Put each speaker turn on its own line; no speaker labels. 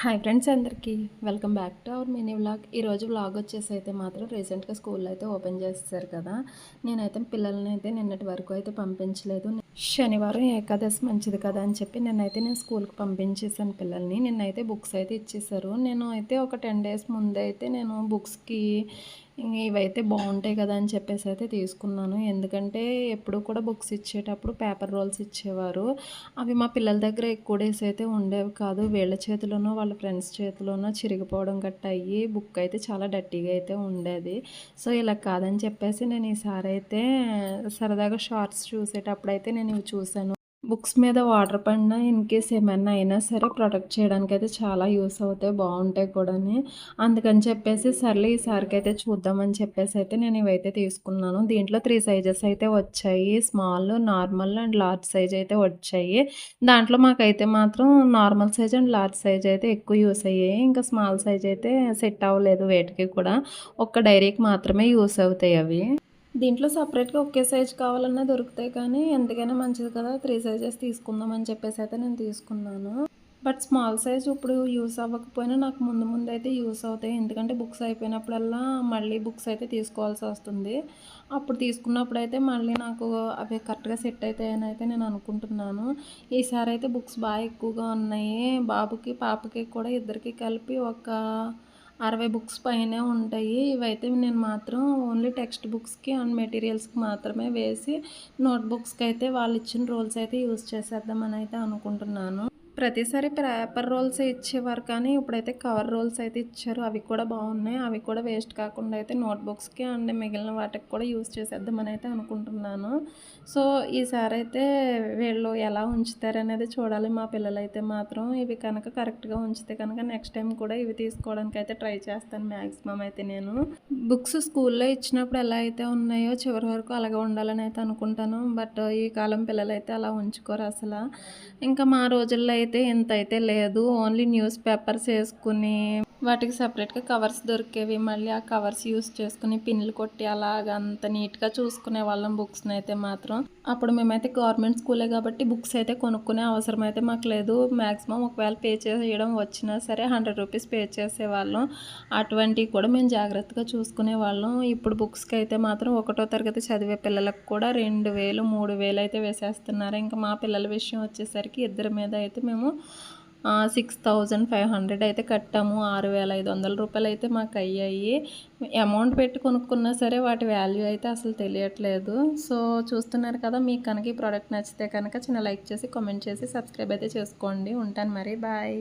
Hi friends అందరికీ. Welcome back to our mini vlog. ఈరోజు vlog వచ్చేసి అయితే మాత్రం రీసెంట్గా స్కూల్లో అయితే ఓపెన్ చేస్తారు కదా. నేనైతే పిల్లల్ని అయితే నిన్నటి వరకు అయితే పంపించలేదు. శనివారం ఏకాదశి మంచిది కదా అని చెప్పి నిన్నైతే నేను స్కూల్కి పంపించేసాను పిల్లల్ని. నిన్నైతే బుక్స్ అయితే ఇచ్చేసారు నేను అయితే ఒక టెన్ డేస్ ముందే అయితే నేను బుక్స్కి ఇవైతే బాగుంటాయి కదా అని చెప్పేసి అయితే తీసుకున్నాను. ఎందుకంటే ఎప్పుడు కూడా బుక్స్ ఇచ్చేటప్పుడు పేపర్ రోల్స్ ఇచ్చేవారు. అవి మా పిల్లల దగ్గర ఎక్కువ డేస్ అయితే ఉండేవి కాదు. వీళ్ళ చేతిలోనో వాళ్ళ ఫ్రెండ్స్ చేతిలోనో చిరిగిపోవడం గట్ట అయ్యి బుక్ అయితే చాలా డట్టీగా అయితే ఉండేది. సో ఇలా కాదని చెప్పేసి నేను ఈసారి అయితే సరదాగా షార్ట్స్ చూసేటప్పుడు అయితే నేను ఇవి చూశాను బుక్స్ మీద వాటర్ పడినా ఇన్ కేస్ ఏమైనా అయినా సరే ప్రొటెక్ట్ చేయడానికి అయితే చాలా యూస్ అవుతాయి బాగుంటాయి కూడా అందుకని చెప్పేసి సర్లే ఈసారికి అయితే చూద్దామని చెప్పేసి అయితే నేను ఇవైతే తీసుకున్నాను. దీంట్లో త్రీ సైజెస్ అయితే వచ్చాయి. Small normal and large size అయితే వచ్చాయి. దాంట్లో మాకైతే మాత్రం normal size and large size అయితే ఎక్కువ యూస్ అయ్యాయి. ఇంకా స్మాల్ సైజ్ అయితే సెట్ అవ్వలేదు వేటికి కూడా. ఒక్క డైరీకి మాత్రమే యూస్ అవుతాయి అవి. దీంట్లో సపరేట్గా ఒకే సైజ్ కావాలన్నా దొరుకుతాయి కానీ ఎందుకైనా మంచిది కదా త్రీ సైజెస్ తీసుకుందాం అని చెప్పేసి అయితే నేను తీసుకున్నాను. బట్ స్మాల్ సైజ్ ఇప్పుడు యూస్ అవ్వకపోయినా నాకు ముందు ముందు అయితే యూస్ అవుతాయి. ఎందుకంటే బుక్స్ అయిపోయినప్పుడల్లా మళ్ళీ బుక్స్ అయితే తీసుకోవాల్సి వస్తుంది. అప్పుడు తీసుకున్నప్పుడు అయితే మళ్ళీ నాకు అవి కరెక్ట్గా సెట్ అవుతాయని అయితే నేను అనుకుంటున్నాను. ఈసారి అయితే బుక్స్ బాగా ఎక్కువగా ఉన్నాయి. బాబుకి పాపకి కూడా ఇద్దరికి కలిపి ఒక అరవై బుక్స్ పైనే ఉంటాయి. ఇవైతే నేను మాత్రం ఓన్లీ టెక్స్ట్ బుక్స్కి అండ్ మెటీరియల్స్కి మాత్రమే వేసి నోట్బుక్స్కి అయితే వాళ్ళు ఇచ్చిన రోల్స్ అయితే యూజ్ చేసేద్దామని అయితే అనుకుంటున్నాను. ప్రతిసారి పేపర్ రోల్స్ ఇచ్చేవారు కానీ ఇప్పుడైతే కవర్ రోల్స్ అయితే ఇచ్చారు. అవి కూడా బాగున్నాయి. అవి కూడా వేస్ట్ కాకుండా అయితే నోట్బుక్స్కి అండ్ మిగిలిన వాటికి కూడా యూస్ చేసేద్దామని అయితే అనుకుంటున్నాను. సో ఈసారి అయితే వీళ్ళు ఎలా ఉంచుతారనేది చూడాలి. మా పిల్లలు అయితే మాత్రం ఇవి కనుక కరెక్ట్గా ఉంచితే కనుక నెక్స్ట్ టైం కూడా ఇవి తీసుకోవడానికి అయితే ట్రై చేస్తాను మ్యాక్సిమం అయితే నేను. బుక్స్ స్కూల్లో ఇచ్చినప్పుడు ఎలా అయితే ఉన్నాయో చివరి వరకు అలాగే ఉండాలని అయితే అనుకుంటాను. బట్ ఈ కాలం పిల్లలు అయితే అలా ఉంచుకోరు అసలు. ఇంకా మా రోజుల్లో అయితే అయితే ఇంత అయితే లేదు. ఓన్లీ న్యూస్ పేపర్స్ వేసుకుని వాటికి సపరేట్గా కవర్స్ దొరికేవి. మళ్ళీ ఆ కవర్స్ యూస్ చేసుకుని పిన్లు కొట్టి అలాగ అంత నీట్గా చూసుకునే వాళ్ళం బుక్స్ని అయితే మాత్రం. అప్పుడు మేమైతే గవర్నమెంట్ స్కూలే కాబట్టి బుక్స్ అయితే కొనుక్కునే అవసరం అయితే మాకు లేదు. మ్యాక్సిమం ఒకవేళ పే చేయడం వచ్చినా సరే హండ్రెడ్ రూపీస్ పే చేసేవాళ్ళం. అటువంటివి కూడా మేము జాగ్రత్తగా చూసుకునే వాళ్ళం. ఇప్పుడు బుక్స్కి అయితే మాత్రం ఒకటో తరగతి చదివే పిల్లలకు కూడా రెండు వేలు మూడు వేలు అయితే వేసేస్తున్నారు. ఇంకా మా పిల్లల విషయం వచ్చేసరికి ఇద్దరి మీద అయితే మేము సిక్స్ థౌజండ్ ఫైవ్ హండ్రెడ్ అయితే కట్టాము. ఆరు వేల ఐదు వందల రూపాయలు అయితే మాకు అయ్యాయి. అమౌంట్ పెట్టి కొనుక్కున్నా సరే వాటి వాల్యూ అయితే అసలు తెలియట్లేదు. సో చూస్తున్నారు కదా మీకు కనుక ఈ ప్రోడక్ట్ నచ్చితే కనుక చిన్న లైక్ చేసి కామెంట్ చేసి సబ్స్క్రైబ్ అయితే చేసుకోండి. ఉంటాను మరి. బాయ్